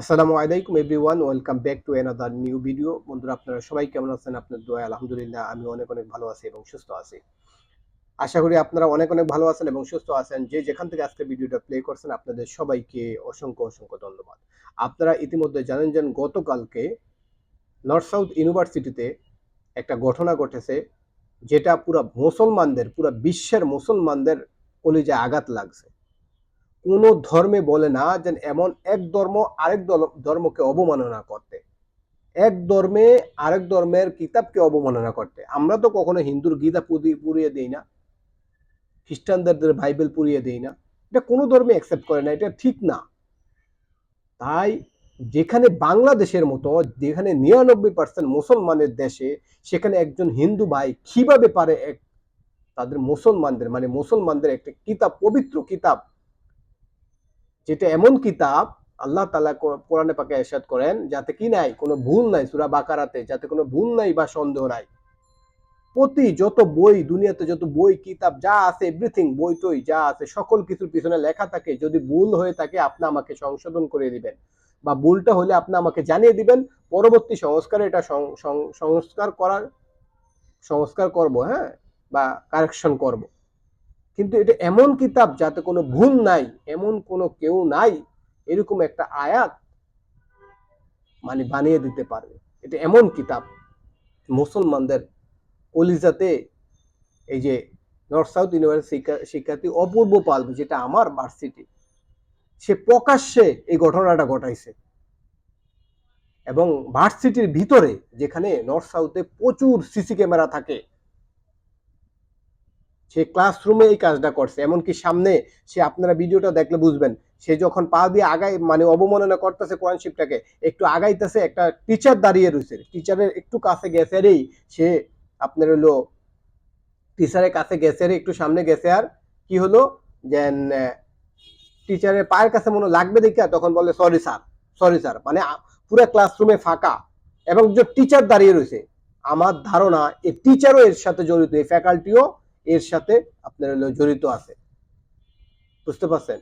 আসসালামু আলাইকুম everyone welcome back to another new video বন্ধুরা, আপনারা সবাই কেমন আছেন? আপনার দোয়া আলহামদুলিল্লাহ, আমি অনেক অনেক ভালো আছি এবং সুস্থ আছি। আশা করি আপনারা অনেক অনেক ভালো আছেন এবং সুস্থ আছেন। যে যেখান থেকে আজকে ভিডিওটা প্লে করছেন, আপনাদের সবাইকে অসংখ্য অসংখ্য ধন্যবাদ। আপনারা ইতিমধ্যে জানেন যে গতকালকে নর্থ সাউথ ইউনিভার্সিটিতে একটা ঘটনা ঘটেছে, যেটা পুরো মুসলমানদের, পুরো বিশ্বের মুসলমানদের কলিজে আঘাত লাগছে। কোনো ধর্মে বলে না যে এমন এক ধর্ম আরেক ধর্মকে অবমাননা করতে। এক ধর্মে আরেক ধর্মের কিতাবকে অবমাননা করতে। আমরা তো কখনো হিন্দুর গীতা পুড়িয়ে দেই না। খ্রিস্টানদের বাইবেল পুড়িয়ে দেই না। এটা কোনো ধর্মে অ্যাকসেপ্ট করে না, এটা ঠিক না। তাই যেখানে বাংলাদেশের মতো, যেখানে নিরানব্বই পার্সেন্ট মুসলমানের দেশে, সেখানে একজন হিন্দু ভাই কীভাবে পারে এক, তাদের মুসলমানদের মানে মুসলমানদের একটা কিতাব, পবিত্র কিতাব যেটা এমন কিতাব আল্লাহ তালা কোরআনে পাকে এরশাদ করেন, যাতে কি নাই, কোনো ভুল নাই, সুরা বাকারাতে, যাতে কোনো ভুল নাই বা সন্দেহ নাই। প্রতি যত বই, দুনিয়াতে যত বই, কিতাব, যা আছে এভরিথিং বই, টই, যা আছে, সকল কিছুর পিছনে লেখা থাকে, যদি ভুল হয়ে থাকে, আপনি আমাকে সংশোধন করে দিবেন। বা ভুলটা হলে আপনি আমাকে জানিয়ে দিবেন, পরবর্তী সংস্কারে এটা সংস্কার করার, সংস্কার করব হ্যাঁ বা কারেকশন করব। কিন্তু এটা এমন কিতাব যাতে কোনো ভুল নাই, এমন কোনো কেউ নাই, এরকম একটা আয়াত মানে বানিয়ে দিতে পারবে। এটা এমন কিতাব, মুসলমানদের কলিজাতে এই যে নর্থ সাউথ ইউনিভার্সিটি শিক্ষার্থী অপূর্ব পাল যেটা আমার ভার্সিটি সে প্রকাশ্যে এই ঘটনাটা ঘটাইছে। এবং ভার্সিটির ভিতরে, যেখানে নর্থ সাউথে প্রচুর সিসি ক্যামেরা থাকে সে ক্লাসরুমে এই কাজটা করছে। এমনকি সামনে সে আপনারা ভিডিওটা দেখলে বুঝবেন, সে যখন পা দিয়ে আগাই মানে অবমাননা করতেছে কোরআন শিবটাকে, একটু আগাইতেছে, একটা টিচার দাঁড়িয়ে রয়েছে। টিচারের একটু কাছে গেছে রেই সে আপনার হলো টিচারের কাছে গেছে রে, একটু সামনে গেছে আর কি হলো? যে টিচারের পায়ের কাছে মনে লাগবে দেখে, তখন বলে সরি স্যার সরি স্যার মানে পুরো ক্লাসরুমে ফাঁকা। এবং যে টিচার দাঁড়িয়ে রয়েছে, আমার ধারণা, এই টিচারও এর সাথে জড়িত, এই ফ্যাকাল্টিও এর সাথে আপনার জড়িত আছে। বুঝতে পারছেন?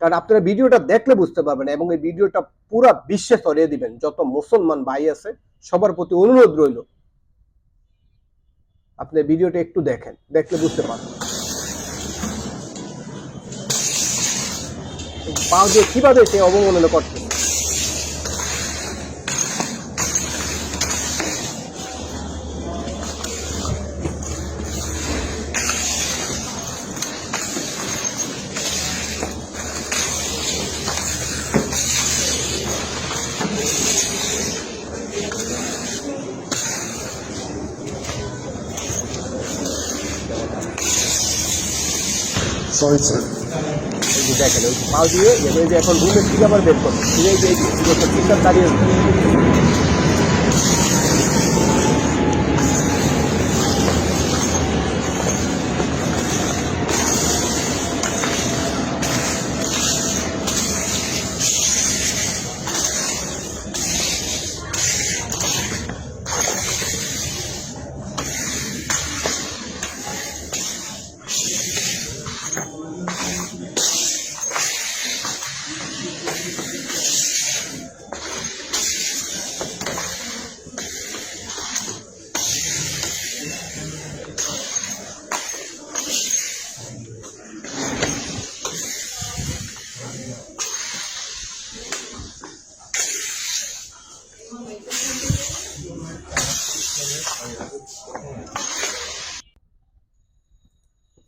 কারণ আপনারা ভিডিওটা দেখলে বুঝতে পারবেন এবং এই ভিডিওটা পুরো বিশ্বে ছড়িয়ে দিবেন। যত মুসলমান ভাই আছে, সবার প্রতি অনুরোধ রইল, আপনি ভিডিওটা একটু দেখেন, দেখলে বুঝতে পারবেন। পা দিয়ে কীভাবে সে অবমাননা করছে Sir. এই দেখেন ওই পা দিয়ে এই যে এখন রুমের ঠিক আবার বের করছে এই যে দাঁড়িয়ে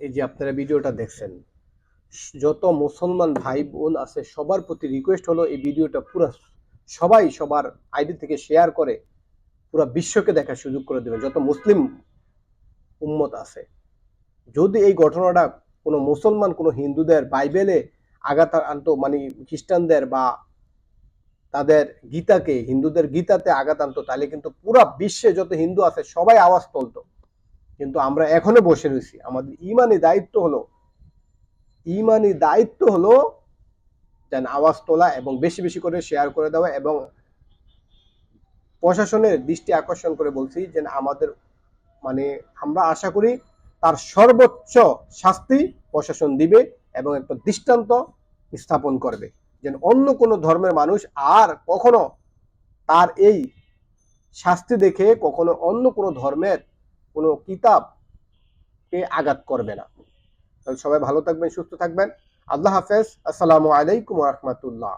এই যে আপনারা ভিডিওটা দেখছেন, যত মুসলমান ভাই বোন আছে, সবার প্রতি রিকোয়েস্ট হলো এই ভিডিওটা পুরো সবাই সবার আইডি থেকে শেয়ার করে, পুরো বিশ্বকে দেখার সুযোগ করে দেবে যত মুসলিম উম্মত আছে। যদি এই ঘটনাটা কোনো মুসলমান, কোনো হিন্দুদের বাইবেলে আঘাত আনতো মানে খ্রিস্টানদের বা তাদের গীতাকে, হিন্দুদের গীতাতে আঘাত আনতো, তাহলে কিন্তু পুরা বিশ্বে যত হিন্দু আছে সবাই আওয়াজ তুলতো। কিন্তু আমরা এখনও বসে রয়েছি। আমাদের ইমানি দায়িত্ব হলো, ইমানি দায়িত্ব হলো যেন আওয়াজ তোলা এবং বেশি বেশি করে শেয়ার করে দেওয়া এবং প্রশাসনের দৃষ্টি আকর্ষণ করে বলছি যে আমাদের মানে আমরা আশা করি তার সর্বোচ্চ শাস্তি প্রশাসন দিবে এবং একটা দৃষ্টান্ত স্থাপন করবে। যেন অন্য কোনো ধর্মের মানুষ আর কখনো তার এই শাস্তি দেখে কখনো অন্য কোনো ধর্মের কোনো কিতাবকে আঘাত করবে না। তাহলে সবাই ভালো থাকবেন, সুস্থ থাকবেন। আল্লাহ হাফেজ। আসসালামু আলাইকুম রহমতুল্লাহ।